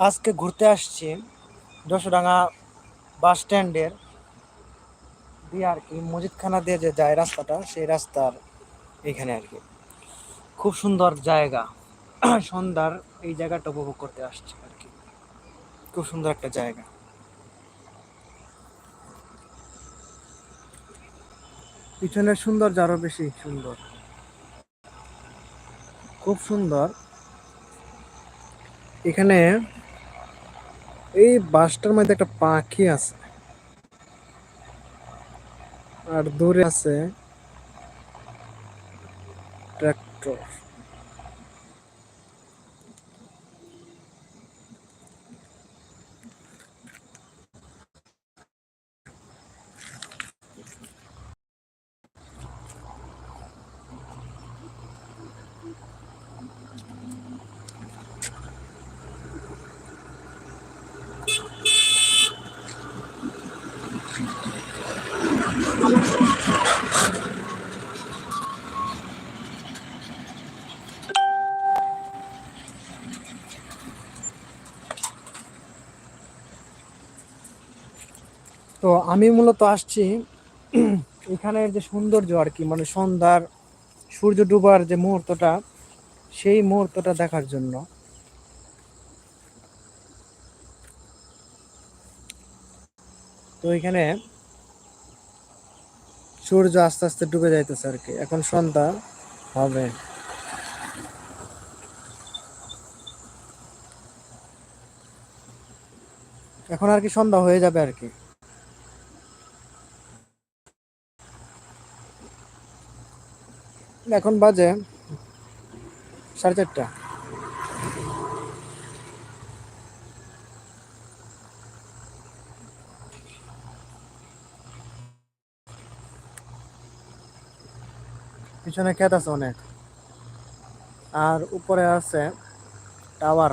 আজকে ঘুরতে আসছি যশোডাঙ্গা বাস স্ট্যান্ডের দিয়ে আর কি, মজিদখানা দিয়ে যে যায় রাস্তাটা, সেই রাস্তার এখানে আর কি। খুব সুন্দর জায়গা। সন্ধ্যার এই জায়গাটা উপভোগ করতে আসছে আর কি। খুব সুন্দর একটা জায়গা। পিছনের সৌন্দর্য আরও বেশি সুন্দর। খুব সুন্দর। এখানে এই বাসটার মধ্যে একটা পাখি আছে। আর দূরে আছে ট্রাক্টর। তো আমি মূলত আসছি এখানের যে সৌন্দর্য আর কি মানে সন্ধ্যার সূর্য ডুবার যে মুহূর্তটা, সেই মুহূর্তটা দেখার জন্য। তো এখানে সূর্য আস্তে আস্তে ডুবে যাইতেছে আর কি। এখন সন্ধ্যা হবে। এখন আর কি সন্ধ্যা হয়ে যাবে আর কি। এখন বাজে সাড়ে চারটা। পিছনে ক্ষেত আছে অনেক। আর উপরে আছে টাওয়ার।